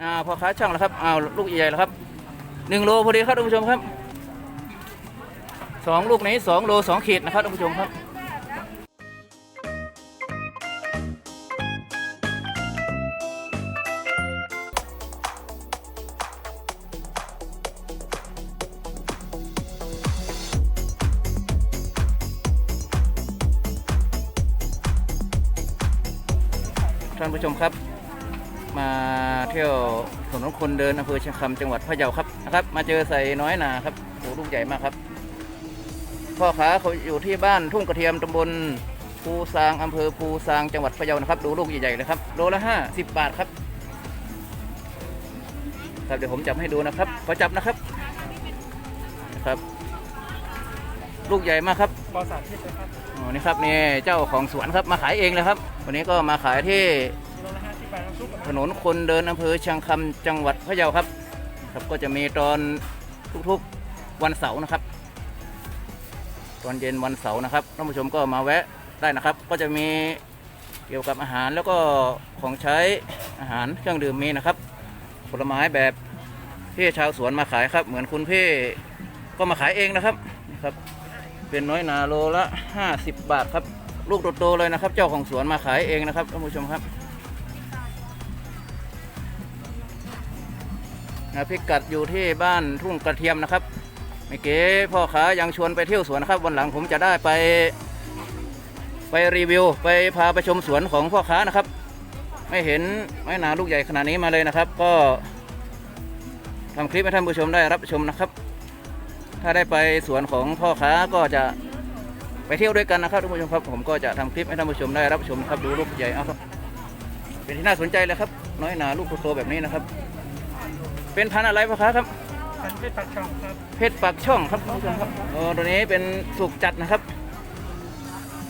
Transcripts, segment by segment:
อ่าพอค้าช่างแล้วครับอ้าวลูกใหญ่แล้วครับหนึ่งโลพอดีครับท่านผู้ชมครับสองลูกนี้สองโลสองขีดนะครับท่านผู้ชมครับท่านผู้ชมครับ มาเที่ยวถนนคนเดินอำเภอเชียงคำจังหวัดพะเยาครับนะครับ มาเจอใส่น้อยนาครับโอ้ลูกใหญ่มากครับ พ่อค้าเขาอยู่ที่บ้านทุ่งกระเทียมตำบลภูซางอำเภอภูซางจังหวัดพะเยานะครับ ดูลูกใหญ่ๆเลยครับโลละห้าสิบบาทครับ ครับเดี๋ยวผมจับให้ดูนะครับขอจับนะครับนะครับ ลูกใหญ่มากครับปอสารพิษนะครับอ๋อนี่ครับนี่เจ้าของสวนครับมาขายเองเลยครับ วันนี้ก็มาขายที่ ถนนคนเดินอำเภอเชียงคำจังหวัดพะเยาครับ ครับก็จะมีตอนทุกๆวันเสาร์นะครับ ตอนเย็นวันเสาร์นะครับท่านผู้ชมก็มาแวะได้นะครับ ก็จะมีเกี่ยวกับอาหารแล้วก็ของใช้อาหารเครื่องดื่มมีนะครับ ผลไม้แบบที่ชาวสวนมาขายครับ เหมือนคุณพี่ก็มาขายเองนะครับนะครับเป็นน้อยนาโลละ 50 บาทครับ ลูกโตๆเลยนะครับ เจ้าของสวนมาขายเองนะครับท่านผู้ชมครับ นะพิกัดอยู่ที่บ้านทุ่งกระเทียมนะครับเมื่อกี้พ่อค้ายังชวนไปเที่ยวสวนนะครับ วันหลังผมจะได้ไป ไปรีวิว ไปพาไปชมสวนของพ่อค้านะครับ ไม่เห็นไม้นาลูกใหญ่ขนาดนี้มาเลยนะครับ ก็ทำคลิปให้ท่านผู้ชมได้รับชมนะครับ ถ้าได้ไปสวนของพ่อค้าก็จะไปเที่ยวด้วยกันนะครับท่านผู้ชมครับ ผมก็จะทำคลิปให้ท่านผู้ชมได้รับชมครับดูลูกใหญ่เอาครับ เป็นที่น่าสนใจเลยครับ น้อยหนาลูกโตแบบนี้นะครับ เป็นพันธุ์อะไรพ่อค้าครับ เป็นเพชรปักช่องครับเพชรปักช่องครับท่านผู้ชมครับโอ้ตัวนี้เป็นสุกจัดนะครับ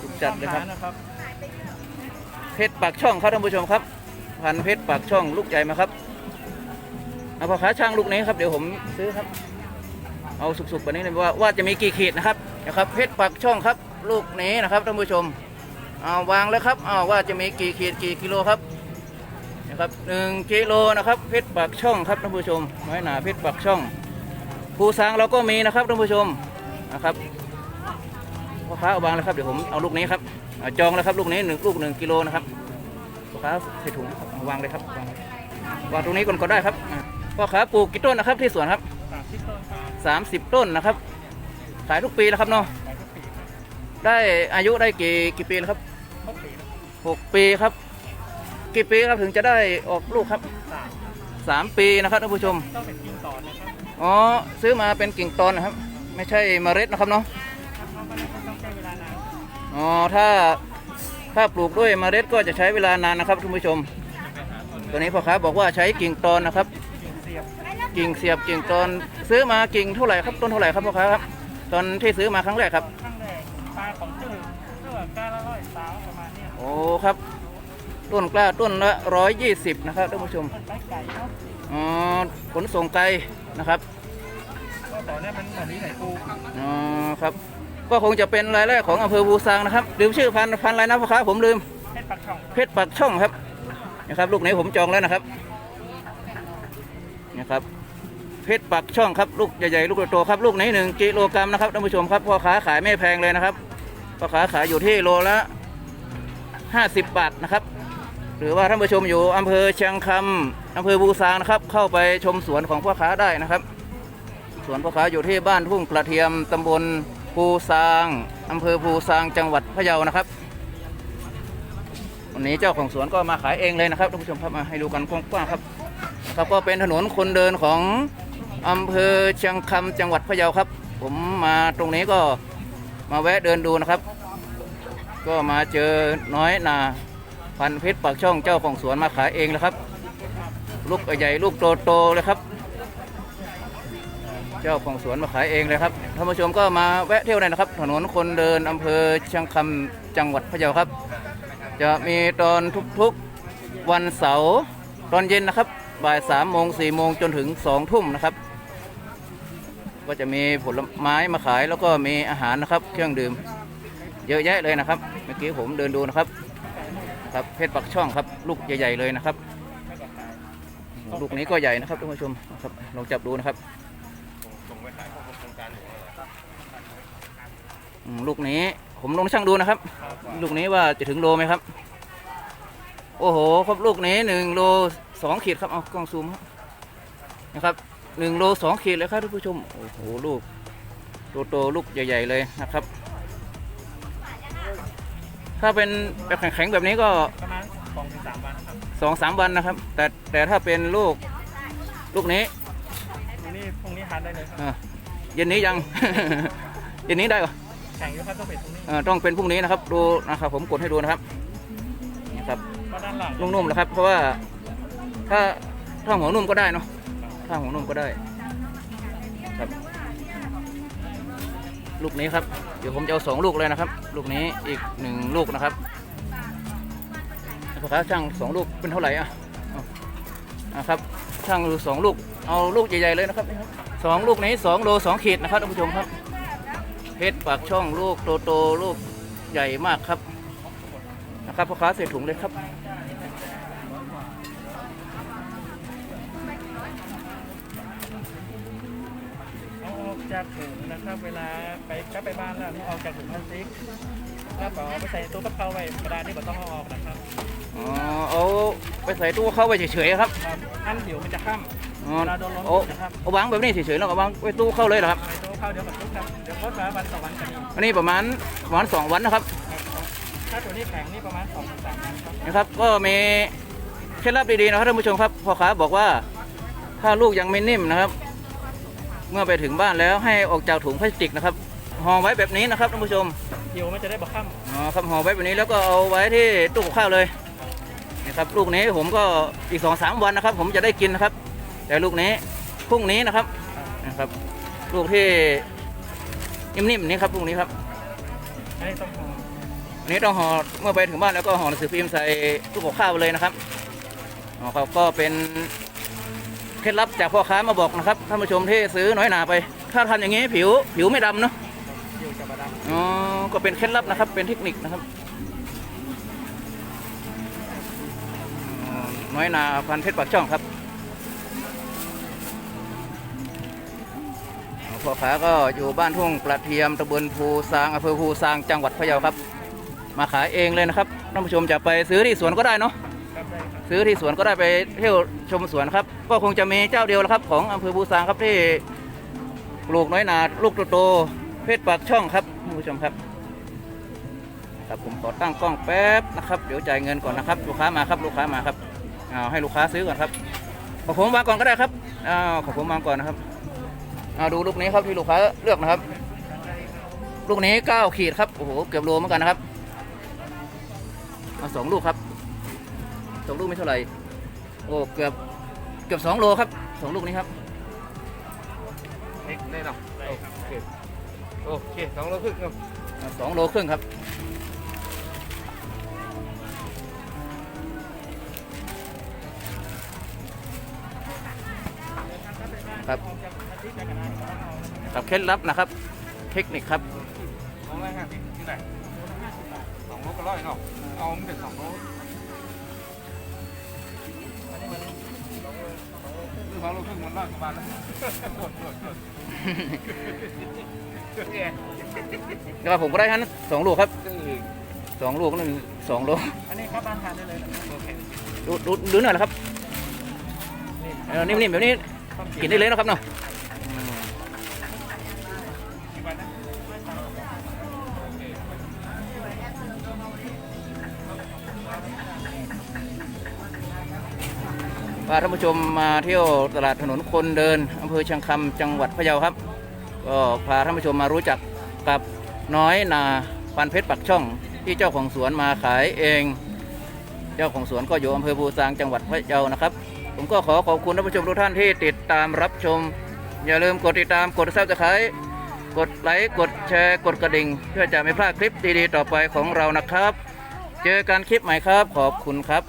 สุกจัดเลยครับตามหานะครับ เพชรปักช่องครับท่านผู้ชมครับ พันธุ์เพชรปักช่องลูกใหญ่มาครับเอาพ่อค้าช่างลูกนี้ครับเดี๋ยวผมซื้อครับ เอาสุกๆแบบนี้เลยว่าว่าจะมีกี่ขีดนะครับนะครับ เพชรปักช่องครับ ลูกนี้นะครับท่านผู้ชมเอาวางแล้วครับเอาว่าจะมีกี่ขีดกี่กิโลครับนะ ครับหนึ่งกิโลนะครับเพชรปักช่องครับท่านผู้ชมน้อยหนาเพชรปักช่องภูซางเราก็มีนะครับท่านผู้ชมนะครับพ่อค้าเอาวางแล้วครับเดี๋ยวผมเอาลูกนี้ครับเอาจองแล้วครับลูกนี้หนึ่งลูกหนึ่งกิโลนะครับพ่อค้าใส่ถุงครับเอาวางเลยครับวางเลยวางตรงนี้ก่อนก็ได้ครับอะพ่อค้าปลูกกี่ต้นนะครับที่สวนครับสามสิบต้นครับสามสิบต้นนะครับ ขายทุกปีแล้วครับเนาะขายทุกปีครับได้อายุได้กี่กี่ปีแล้วครับทุกปีครับหกปีครับ กี่ปีครับถึงจะได้ออกลูกครับสามสามปีนะครับท่านผู้ชม ต้องเป็นกินต่อนะครับอ๋อซื้อมาเป็นกิ่งตอนนะครับ ไม่ใช่เมล็ดนะครับเนาะถ้าเขาไม่ได้ก็ต้องใช้เวลานานอ๋อถ้าถ้าปลูกด้วยเมล็ดก็จะใช้เวลานานนะครับท่านผู้ชม ตัวนี้พ่อค้าบอกว่าใช้กิ่งตอนนะครับ กินเสียบกิ่งเสียบกิ่งตอนซื้อมากิ่งเท่าไหร่ครับต้นเท่าไหร่ครับพ่อค้าครับตอนที่ซื้อมาครั้งแรกครับ ข้างแรกปลาของจืดเพื่อการละร้อยสาวประมาณเนี้ย โอ้ครับ ต้นกล้าต้นละร้อยยี่สิบนะครับท่านผู้ชมอ๋อขนส่งไกลนะครับก็ต่อเนี่ยมันเหมือนนี้ไหนปูอ๋อครับ ก็คงจะเป็นรายแรกของอำเภอบูซางนะครับลืมชื่อพันธุ์พันธุ์อะไรนะพ่อค้าผมลืมเพชรปักช่องเพชรปักช่องครับนะครับลูกนี้ผมจองแล้วนะครับนะครับเพชรปักช่องครับลูกใหญ่ๆลูกโตๆครับลูกนี้หนึ่งกิโลกรัมนะครับท่านผู้ชมครับพ่อค้าขายไม่แพงเลยนะครับพ่อค้าขายอยู่ที่โลละ50 บาทนะครับ หรือว่าท่านผู้ชมอยู่อำเภอเชียงคำอำเภอบูซางนะครับ เข้าไปชมสวนของพ่อค้าได้นะครับ สวนพ่อค้าอยู่ที่บ้านทุ่งกระเทียมตำบลภูซางอำเภอภูซางจังหวัดพะเยานะครับวันนี้เจ้าของสวนก็มาขายเองเลยนะครับท่านผู้ชมครับมาให้ดูกันกว้างๆครับครับก็เป็นถนนคนเดินของอำเภอเชียงคำจังหวัดพะเยาครับ ผมมาตรงนี้ก็มาแวะเดินดูนะครับ ก็มาเจอน้อยนา พันธุ์เพชรปากช่องเจ้าของสวนมาขายเองแล้วครับ ลูกใหญ่ลูกโตๆเลยครับ เจ้าของสวนมาขายเองเลยครับท่านผู้ชมก็มาแวะเที่ยวได้นะครับ ถนนคนเดินอำเภอเชียงคำจังหวัดพะเยาครับ จะมีตอนทุกๆวันเสาร์ตอนเย็นนะครับบ่ายสามโมงสี่โมงจนถึงสองทุ่มนะครับ ก็จะมีผลไม้มาขายแล้วก็มีอาหารนะครับ เครื่องดื่ม เยอะแยะเลยนะครับ เมื่อกี้ผมเดินดูนะครับ ครับเพชรปักช่องครับ ลูกใหญ่ๆเลยนะครับ ลูกนี้ก็ใหญ่นะครับท่านผู้ชมครับลองจับดูนะครับลูกนี้ผมลองช่างดูนะครับ ลูกนี้ว่าจะถึงโลไหมครับ โอ้โหครับลูกนี้หนึ่งโลสองขีดครับเอากล้องซูมครับนะครับหนึ่งโลสองขีดเลยครับท่านผู้ชมโอ้โหลูกโตๆลูกใหญ่ ๆ เลยนะครับ ถ้าเป็นแบบแข็งๆแบบนี้ก็ประมาณสองถึงสามวันครับสองสามวันนะครับ แต่แต่ถ้าเป็นลูกลูกนี้ทีนี้พรุ่งนี้ทานได้เลยครับอะเย็นนี้ยัง เย็นนี้ได้ปะแข่งอยู่ครับต้องเป็นพรุ่งนี้เอ่อต้องเป็นพรุ่งนี้นะครับดูนะครับผมกดให้ดูนะครับนี่ครับก็ด้านหลังนุ่มๆนะครับ เพราะว่าถ้าถ้าหัวนุ่มก็ได้เนาะถ้าหัวนุ่มก็ได้ครับ ลูกนี้ครับ เดี๋ยวผมจะเอาสองลูกเลยนะครับ ลูกนี้อีกหนึ่งลูกนะครับพ่อค้าช่างสองลูกเป็นเท่าไหร่อะเอาอะครับช่างดูสองลูกเอาลูกใหญ่ๆเลยนะครับนี่ครับสองลูกนี้สองโลสองขีดนะครับท่านผู้ชมครับเพชรปากช่องลูกโตๆลูกใหญ่มากครับนะครับพ่อค้าใส่ถุงเลยครับ จากถุงนะครับ เวลาไปกลับไปบ้านแล้วเอาออกจากถุงพลาสติกแล้วก็เอาไปใส่ตู้กระเพราไว้กระดาษนี่ก็ต้องเอาออกนะครับอ๋อเอาไปใส่ตู้เข้าไว้เฉยๆครับครับอันผิวมันจะข้ามอ๋อเวลาโดนลมเอานะครับเอาวางแบบนี้เฉยๆแล้วก็วางไว้ตู้เข้าเลยเหรอครับใส่ตู้เข้าเดี๋ยวกับตู้ครับเดี๋ยวโคตรมาวันต่อวันกันอีกอันนี้ประมาณประมาณสองวันนะครับครับถ้าตัวนี้แข็งนี่ประมาณสองถึงสามวันครับ นะครับ ก็มีเคล็ดลับดีๆนะครับท่านผู้ชมครับพ่อค้าบอกว่าถ้าลูกยังไม่นิ่มนะครับ เมื่อไปถึงบ้านแล้วให้ออกจากถุงพลาสติกนะครับห่อไว้แบบนี้นะครับท่านผู้ชมผิวมันจะได้บอกข้ามอ๋อครับห่อไว้แบบนี้แล้วก็เอาไว้ที่ตู้กับข้าวเลยนะครับลูกนี้ผมก็อีกสองสามวันนะครับ ผมจะได้กินนะครับ แต่ลูกนี้พรุ่งนี้นะครับนะครับ ลูกที่นิ่มๆนี้ครับพรุ่งนี้ครับอันนี้ต้องหอมอันนี้ต้องห่อเมื่อไปถึงบ้านแล้วก็ห่อหนังสือพิมพ์ใส่ตู้กับข้าวไปเลยนะครับอ๋อครับก็เป็น เคล็ดลับจากพ่อค้ามาบอกนะครับท่านผู้ชมที่ซื้อน้อยหนาไป ถ้าทำอย่างนี้ผิวผิวไม่ดำเนาะผิวจะมาดำอ๋อก็เป็นเคล็ดลับนะครับ เป็นเทคนิคนะครับน้อยนาพันเพชรปากช่องครับพ่อค้าก็อยู่บ้านทุ่งกระเทียมตำบลภูซางอำเภอภูซางจังหวัดพะเยาครับ มาขายเองเลยนะครับท่านผู้ชมจะไปซื้อที่สวนก็ได้เนาะ ซื้อที่สวนก็ได้ไปเที่ยวชมสวนครับ ก็คงจะมีเจ้าเดียวแล้วครับ ของอำเภอภูซางครับที่ปลูกน้อยนาลูกโตๆเพชรปากช่องครับผู้ชมครับครับผมขอตั้งกล้องแป๊บนะครับเดี๋ยวจ่ายเงินก่อนนะครับ ลูกค้ามาครับลูกค้ามาครับเอาให้ลูกค้าซื้อก่อนครับขอผมวางก่อนก็ได้ครับอ้าวขอผมวางก่อนนะครับเอาดูลูกนี้ครับที่ลูกค้าเลือกนะครับ ลูกนี้เก้าขีดครับโอ้โหเกือบโลเหมือนกันนะครับเอาสองลูกครับ สองลูกไม่เท่าไหร่โอ้เกือบเกือบสองโลครับสองลูกนี้ครับเอ็กได้เนาะโอเคโอเคสองโลครึ่งเนาะอ่าสองโลครึ่งครับครับออกจากพลาสติกได้กระดาษก็ต้องเอานะครับกับเคล็ดลับนะครับ เทคนิคครับสองร้อยห้าสิบที่ไหนสองโลก็ร้อยเนาะเอามันเป็นสองโล สองโลครึ่งมันรอยกว่าบาทแล้วโดดหมดโดดแกแล้วผมก็ได้ทั้งสองลูกครับคือสองลูกนั่นสองลูกอันนี้ครับบ้านทานได้เลยโอเคดูดูดูหน่อยนะครับนี่เออนิ่มๆแบบนี้กินได้เลยนะครับเนาะ พาท่านผู้ชมมาเที่ยวตลาดถนนคนเดินอำเภอเชียงคำจังหวัดพะเยาครับ ก็พาท่านผู้ชมมารู้จักกับน้อยนาปันเพชรปักช่องที่เจ้าของสวนมาขายเอง เจ้าของสวนก็อยู่อำเภอบูซางจังหวัดพะเยานะครับ ผมก็ขอขอบคุณท่านผู้ชมทุกท่านที่ติดตามรับชม อย่าลืมกดติดตามกดซับสไครต์กดไลค์กดแชร์กดกระดิ่ง เพื่อจะไม่พลาดคลิปดีๆต่อไปของเรานะครับ เจอกันคลิปใหม่ครับขอบคุณครับ